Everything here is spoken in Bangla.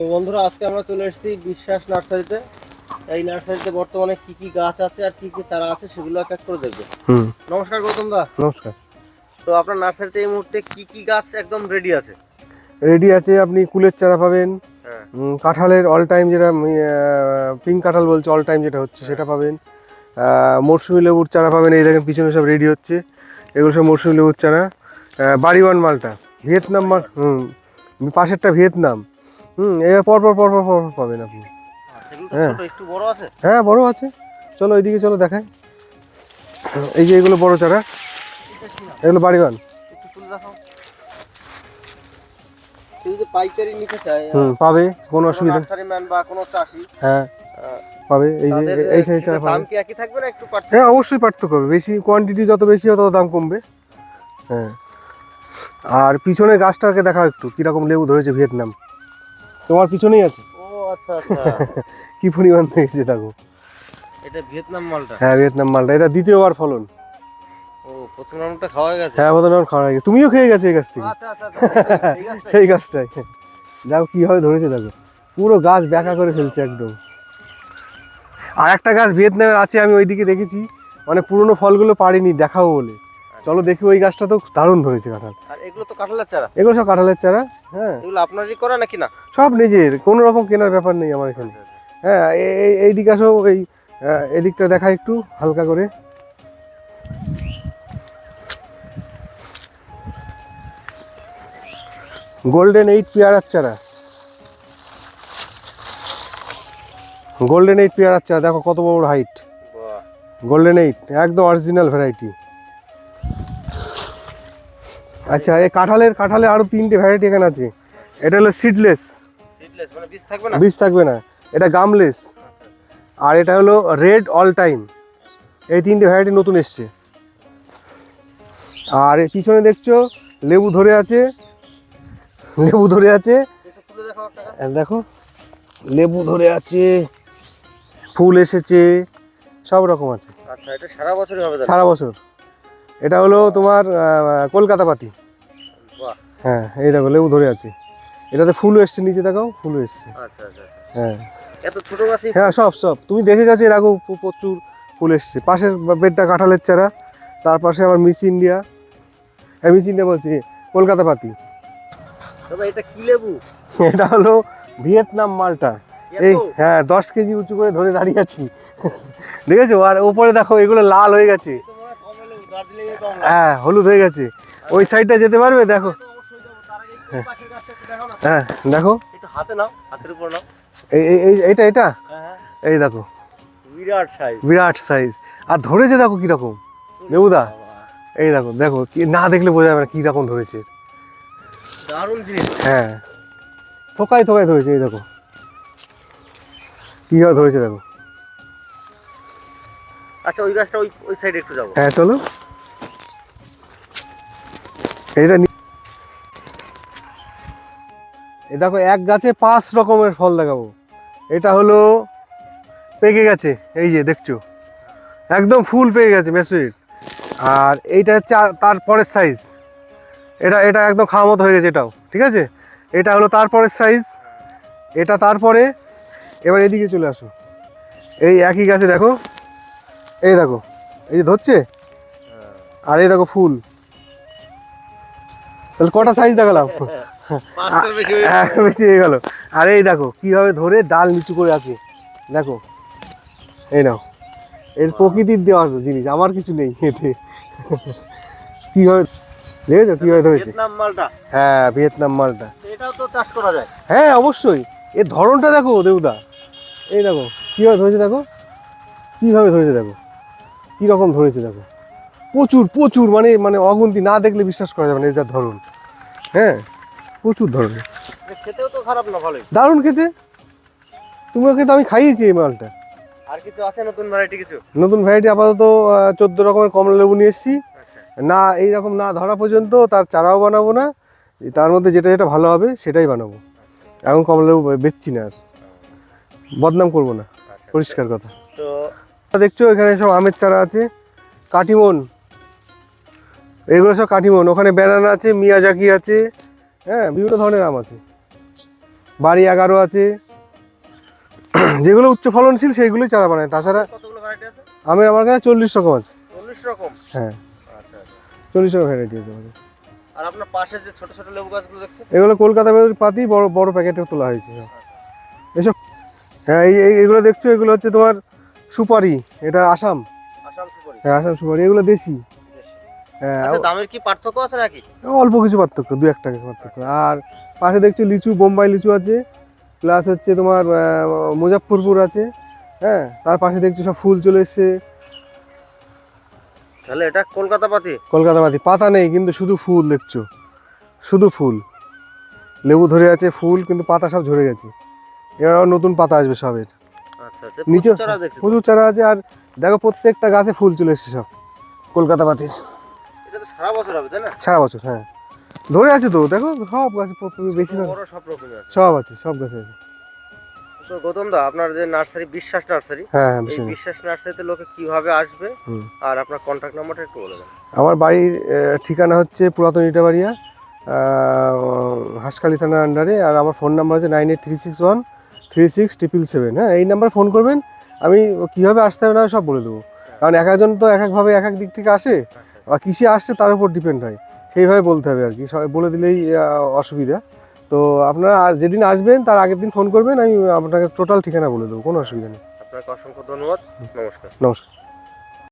তো বন্ধুরা আজকে আমরা চলে এসেছি বিশ্বাস নার্সারিতে। এই নার্সারিতে বর্তমানে কি কি গাছ আছে আর কি কি চারা আছে সেগুলো এক এক করে দেখব। হুম। নমস্কার গৌতম দা। নমস্কার। তো আপনার নার্সারিতে এই মুহূর্তে কি কি গাছ একদম রেডি আছে? রেডি আছে আপনি কুলের চারা পাবেন। হ্যাঁ। কাঁঠালের অল টাইম যেটা পিঙ্ক কাঁঠাল বলছে অল টাইম যেটা হচ্ছে সেটা পাবেন। মরশুমি লেবুর চারা পাবেন এই দেখেন পিছনে সব রেডি হচ্ছে। এগুলো সব মরশুমি লেবুর চারা। বাড়িওয়ান মালটা ভিয়েতনাম মাল হুম পাশেরটা ভিয়েতনাম। হুম এবার পর পর পর পর পর পর পাবেন আপনি। হ্যাঁ। একটু বড় আছে? হ্যাঁ বড় আছে। চলো ওইদিকে চলো দেখাই। এই যে এগুলো বড় চারা। এগুলো বাড়িওয়ান পাইকারি নিতে চায় হুম পাবে কোনো অসুবিধা ম্যান বা কোনো চাষি হ্যাঁ পাবে এই যে এই সাইজ পাবে দাম কি একই থাকবে না একটু পার্থক্য? হ্যাঁ অবশ্যই পার্থক্য হবে। বেশি কোয়ান্টিটি যত বেশি হবে তত দাম কমবে। হ্যাঁ। আর পিছনে গাছটাকে দেখাও একটু কীরকম লেবু ধরেছে ভিয়েতনাম। তোমার পিছনেই আছে। ও আচ্ছা আচ্ছা। কি পরিমাণ দেখেছে দেখো। এটা ভিয়েতনাম মালটা? হ্যাঁ ভিয়েতনাম মালটা। এটা দ্বিতীয়বার ফলন। ও প্রথম রাউন্ডটা খাওয়া গেছে? হ্যাঁ খাওয়া গেছে। তুমিও খেয়ে গেছো এই গাছ থেকে। আচ্ছা আচ্ছা আচ্ছা সেই গাছটাই দেখো কীভাবে ধরেছে দেখো। পুরো গাছ ব্যাকা করে ফেলছে একদম। আর একটা গাছ ভিয়েতনামের আছে আমি ওইদিকে দেখেছি। মানে পুরনো ফলগুলো পারিনি দেখাবো বলে। চলো দেখি ওই গাছটা তো দারুণ ধরেছে কাঁঠাল। আর এগুলো তো কাঁঠালের চারা। এগুলো সব কাঁঠালের চারা। হ্যাঁ। এগুলো আপনারই করা নাকি না? সব নিজের কোনো রকম কেনার ব্যাপার নেই আমার এখানে। হ্যাঁ এই- এই এই দিকে আসো এই এদিকটা দেখা একটু হালকা করে। গোল্ডেন এইট পেয়ারার চারা। গোল্ডেন এইট পেয়ারার চারা দেখো কত বড় হাইট গোল্ডেন এইট একদম অরিজিনাল ভ্যারাইটি আচ্ছা এই কাঁঠালের কাঁঠালে আরও তিনটে ভ্যারাইটি এখানে আছে। এটা হলো সিডলেস মানে বীজ থাকবে না? বীজ থাকবে না। এটা গামলেস আর এটা হলো রেড অল টাইম এই তিনটে ভ্যারাইটি নতুন এসছে। আর পিছনে দেখছ লেবু ধরে আছে। লেবু ধরে আছে। দেখো লেবু ধরে আছে। ফুল এসেছে। সব রকম আছে। আচ্ছা এটা সারা বছরই হবে সারা বছর। এটা হলো তোমার কলকাতা পাতি। হ্যাঁ এই দেখো লেবু ধরে আছে। এটাতে ফুলও এসছে নিচে দেখাও ফুলও এসছে। আচ্ছা আচ্ছা আচ্ছা। হ্যাঁ। এত ছোট গাছই হ্যাঁ সব সব। তুমি দেখে গেছো এর আগেও প্রচুর ফুল এসছে। পাশের বেডটা কাঁঠালের চারা তার পাশে আবার মিস ইন্ডিয়া। হ্যাঁ মিস ইন্ডিয়া বলছি কলকাতা পাতি। দাদা এটা কি লেবু? এটা হলো ভিয়েতনাম মালটা। এই হ্যাঁ দশ কেজি উঁচু করে ধরে দাঁড়িয়ে আছি। দেখেছ? আর ওপরে দেখো এগুলো লাল হয়ে গেছে। হয়। হ্যাঁ হলুদ হয়ে গেছে। ওই সাইডটা যেতে পারবে? দেখো। হ্যাঁ। দেখো। একটু হাতে নাও হাতের উপর নাও। এই এই- এই এটা হ্যাঁ হ্যাঁ। এই দেখো। বিরাট সাইজ বিরাট সাইজ আর ধরেছে দেখো কীরকম? লেবুদা এই দেখো দেখো কি না দেখলে বোঝা যাবে না কীরকম ধরেছে। দারুণ জিনিস। হ্যাঁ। থোকায় থোকায় ধরেছে এই দেখো। কীভাবে ধরেছে দেখো। আচ্ছা ওই গাছটা ওই ওই সাইডে একটু যাব। হ্যাঁ চলো। এইটা এই দেখো, এক গাছে পাঁচ রকমের ফল দেখাবো। এটা হলো পেকে গেছে, এই যে দেখছ। একদম ফুল পেকে গেছে মেসুইট আর এইটা হচ্ছে আর- তার পরের সাইজ এটা এটা একদম খাওয়া মতো হয়ে গেছে এটাও, ঠিক আছে? এটা হলো তারপরের সাইজ এটা তারপরে এবার এদিকে চলে আসো। এই একই গাছে দেখো, এই দেখো, এই যে ধরছে? আর এই দেখো ফুল। তাহলে কটা সাইজ দেখালাম? বেশি হয়ে বেশি হয়ে গেল। আর এই দেখো কীভাবে ধরে ডাল নিচু করে আছে। দেখো এই নাও। এর প্রকৃতির দেওয়া জিনিস আমার কিছু নেই এতে। কীভাবে দেখেছ কীভাবে ধরেছে? হ্যাঁ ভিয়েতনাম মালটা। এটাও তো চাষ করা যায়। হ্যাঁ অবশ্যই। এর ধরনটা দেখো দেউদা। এই দেখো কীভাবে ধরেছে দেখো? কীভাবে ধরেছে দেখো? কীরকম ধরেছে দেখো? প্রচুর প্রচুর মানে মানে অগুন্তি না দেখলে বিশ্বাস করা যাবে না এর যা ধরন। হ্যাঁ? প্রচুর ধরনের। খেতেও তো খারাপ না ভালোই। দারুণ খেতে। তোমাকে তো আমি খাইয়েছি এই মালটা। আর কিছু আছে নতুন ভ্যারাইটি কিছু? নতুন ভ্যারাইটি আপাতত চোদ্দ রকমের কমলা লেবু নিয়ে এসেছি। আচ্ছা। না এইরকম না ধরা পর্যন্ত তার চারাও বানাবো না। তার মধ্যে যেটা যেটা ভালো হবে সেটাই বানাবো। এখন কমলা লেবু বেচছি না আর। বদনাম করব না। আচ্ছা। পরিষ্কার কথা। তো দেখছ এখানে সব আমের চারা আছে। কাটিমন। এগুলো সব কাটিমন। ওখানে ব্যানানা আছে মিয়াজাকি আছে। হ্যাঁ বিভিন্ন ধরনের আম আছে। বাড়ি এগারো আছে। যেগুলো উচ্চ ফলনশীল সেইগুলোই চারা বানায়। তাছাড়া আমের আমার কাছে চল্লিশ রকম আছে। চল্লিশ রকম? হ্যাঁ। আচ্ছা আচ্ছা। চল্লিশ রকম ভ্যারাইটি আছে আমাদের। আর আপনার পাশে যে ছোট ছোট লেবু গাছগুলো দেখছেন? এগুলো কলকাতা বেরোর পাতি বড় বড় প্যাকেটে তোলা হয়েছে সব। এসব হ্যাঁ এই এগুলো দেখছ? এগুলো হচ্ছে তোমার সুপারি। এটা আসাম। আসাম সুপারি। হ্যাঁ আসাম সুপারি। এগুলো দেশি। দামের কি পার্থক্য আছে নাকি? অল্প কিছু পার্থক্য দু এক টাকা পার্থক্য। আর পাশে দেখছ লিচু বোম্বাই লিচু আছে প্লাস হচ্ছে তোমার আহ, মুজাফফরপুর আছে হ্যাঁ তার পাশে দেখছ সব ফুল চলে এসছে। তাহলে এটা কলকাতা পাতি? কলকাতা পাতি পাতা নেই কিন্তু শুধু ফুল দেখছ শুধু ফুল। লেবু ধরে আছে ফুল কিন্তু পাতা সব ঝরে গেছে। এবার আবার নতুন পাতা আসবে সবের। আচ্ছা আচ্ছা নিচে প্রচুর চারা আছে আর দেখো প্রত্যেকটা গাছে ফুল চলে এসছে সব কলকাতা পাতির। সারা বছর হবে তাই না? সারা বছর হ্যাঁ। ধরে আছে তো দেখো সব গাছে বড় সব রকমের আছে সব আছে সব গাছে আছে। তো গৌতম দা আপনার যে নার্সারি বিশ্বাস নার্সারি হ্যাঁ হ্যাঁ এই বিশ্বাস নার্সারিতে লোকে কীভাবে আসবে? আর আপনার কন্ট্যাক্ট নাম্বারটা একটু বলে দেন। আমার বাড়ির ঠিকানা হচ্ছে পুরাতন ইটাবাড়িয়া হাসখালি থানার আন্ডারে আর আমার ফোন নাম্বার আছে nine eight three six one three six triple seven হ্যাঁ এই নাম্বার ফোন করবেন আমি কীভাবে আসতে হবে না সব বলে দেবো। কারণ এক একজন তো এক একভাবে এক এক দিক থেকে আসে। আর কিসে আসছে তার উপর ডিপেন্ড হয় সেইভাবে বলতে হবে আর কি। সবাই বলে দিলেই অসুবিধা। তো আপনারা আর যেদিন আসবেন তার আগের দিন ফোন করবেন আমি আপনাকে টোটাল ঠিকানা বলে দেবো কোনো অসুবিধা নেই। আপনাকে অসংখ্য ধন্যবাদ। নমস্কার। নমস্কার।